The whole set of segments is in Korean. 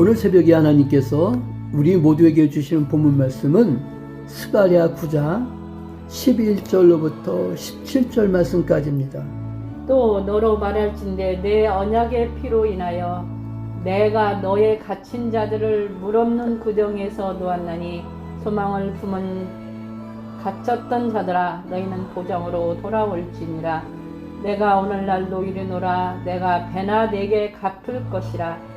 오늘 새벽에 하나님께서 우리 모두에게 주시는 본문 말씀은 스가랴 9장 11절로부터 17절 말씀까지입니다. 또 너로 말할진대 내 언약의 피로 인하여 내가 너의 갇힌 자들을 물없는 구덩이에서 놓았나니 소망을 품은 갇혔던 자들아 너희는 보정으로 돌아올지니라. 내가 오늘날로 이르노라. 내가 배나 내게 갚을 것이라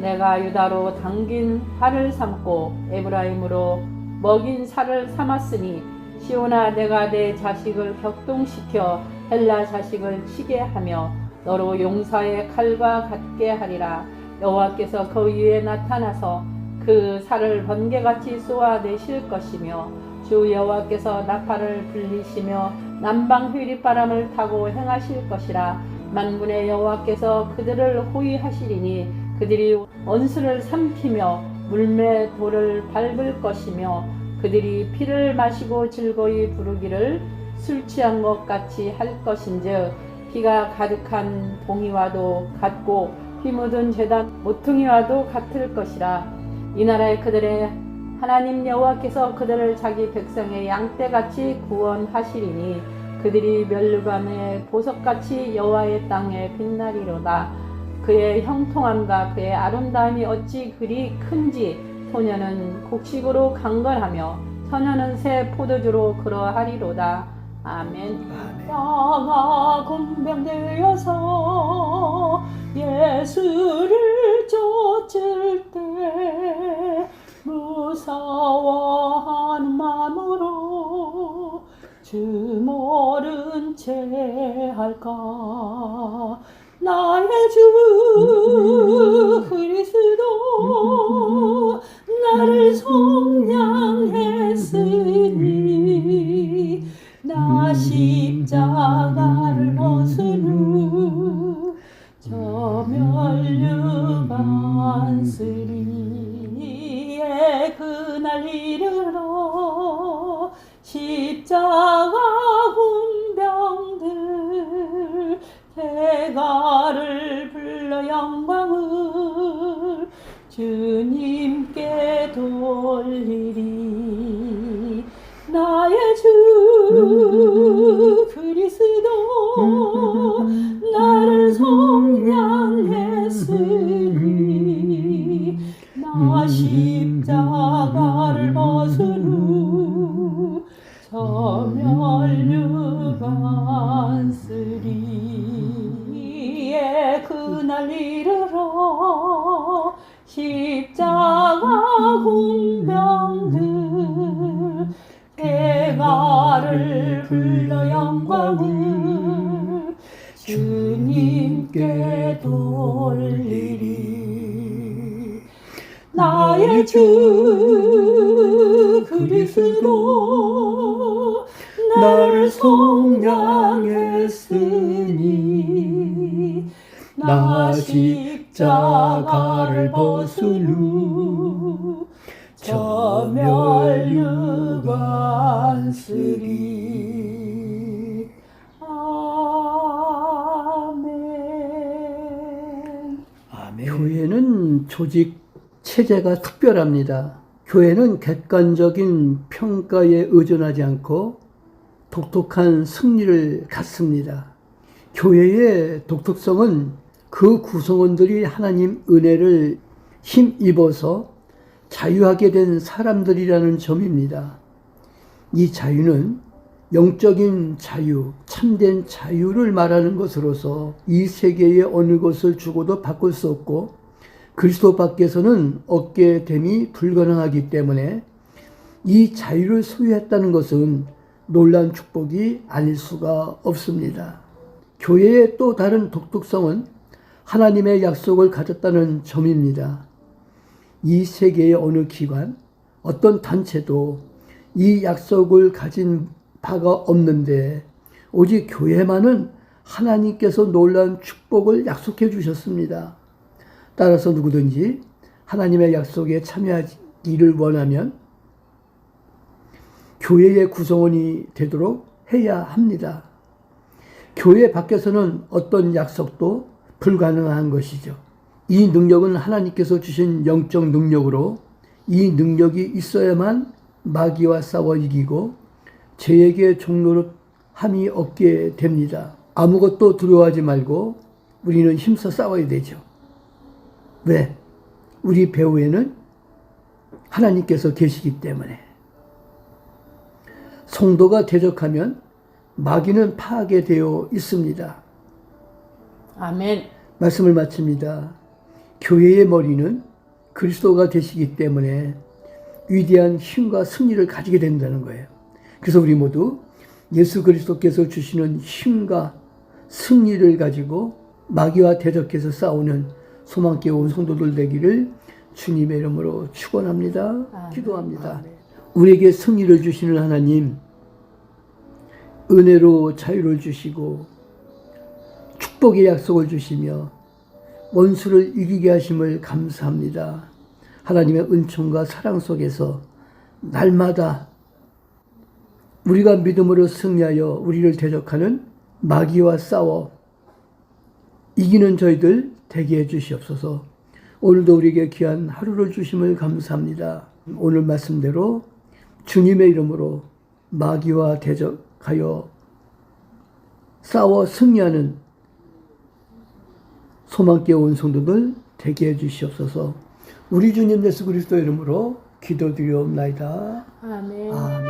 내가 유다로 당긴 활을 삼고 에브라임으로 먹인 살을 삼았으니 시온아 내가 내 자식을 격동시켜 헬라 자식을 치게 하며 너로 용사의 칼과 같게 하리라. 여호와께서 그 위에 나타나서 그 살을 번개같이 쏘아내실 것이며 주 여호와께서 나팔을 불리시며 남방 휘릿바람을 타고 행하실 것이라. 만군의 여호와께서 그들을 호위하시리니 그들이 원수를 삼키며 물매 돌을 밟을 것이며 그들이 피를 마시고 즐거이 부르기를 술 취한 것 같이 할 것인즉 피가 가득한 봉이와도 같고 피 묻은 재단 모퉁이와도 같을 것이라. 이 나라의 그들의 하나님 여호와께서 그들을 자기 백성의 양떼같이 구원하시리니 그들이 멸류관의 보석같이 여호와의 땅에 빛나리로다 그의 형통함과 그의 아름다움이 어찌 그리 큰지 소녀는 곡식으로 강건하며 처녀는 새 포도주로 그러하리로다. 아멘. 땅아 공병되어서 예수를 쫓을 때 무서워하는 마음으로 주 모른 채 할까 나 영광을 주님께 돌리리. 나의 주 그리스도 나를 속량했으니 나 십자가를 벗은 후 저멸 대가를 불러 영광을 주님께 돌리리. 나의 주 그리스도 나를 속량했으니 나 십자가를 벗은 후 저 멸류관 쓰리 아멘 교회는 조직 체제가 특별합니다. 교회는 객관적인 평가에 의존하지 않고 독특한 승리를 갖습니다. 교회의 독특성은 그 구성원들이 하나님 은혜를 힘입어서 자유하게 된 사람들이라는 점입니다. 이 자유는 영적인 자유, 참된 자유를 말하는 것으로서 이 세계의 어느 것을 주고도 바꿀 수 없고 그리스도 밖에서는 얻게 됨이 불가능하기 때문에 이 자유를 소유했다는 것은 놀란 축복이 아닐 수가 없습니다. 교회의 또 다른 독특성은 하나님의 약속을 가졌다는 점입니다. 이 세계의 어느 기관, 어떤 단체도 이 약속을 가진 바가 없는데 오직 교회만은 하나님께서 놀라운 축복을 약속해 주셨습니다. 따라서 누구든지 하나님의 약속에 참여하기를 원하면 교회의 구성원이 되도록 해야 합니다. 교회 밖에서는 어떤 약속도 불가능한 것이죠. 이 능력은 하나님께서 주신 영적 능력으로 이 능력이 있어야만 마귀와 싸워 이기고 죄에게 종로로 함이 없게 됩니다. 아무것도 두려워하지 말고 우리는 힘써 싸워야 되죠. 왜? 우리 배후에는 하나님께서 계시기 때문에. 성도가 대적하면 마귀는 파괴되어 있습니다. 아멘. 말씀을 마칩니다. 교회의 머리는 그리스도가 되시기 때문에 위대한 힘과 승리를 가지게 된다는 거예요. 그래서 우리 모두 예수 그리스도께서 주시는 힘과 승리를 가지고 마귀와 대적해서 싸우는 소망께 온 성도들 되기를 주님의 이름으로 축원합니다. 아멘. 기도합니다. 우리에게 승리를 주시는 하나님 은혜로 자유를 주시고 축복의 약속을 주시며 원수를 이기게 하심을 감사합니다. 하나님의 은총과 사랑 속에서 날마다 우리가 믿음으로 승리하여 우리를 대적하는 마귀와 싸워 이기는 저희들 되게 해 주시옵소서. 오늘도 우리에게 귀한 하루를 주심을 감사합니다. 오늘 말씀대로 주님의 이름으로 마귀와 대적하여 싸워 승리하는 소망께 온 성도들 되게 해 주시옵소서. 우리 주님 예수 그리스도 이름으로 기도드리옵나이다. 아멘. 아멘.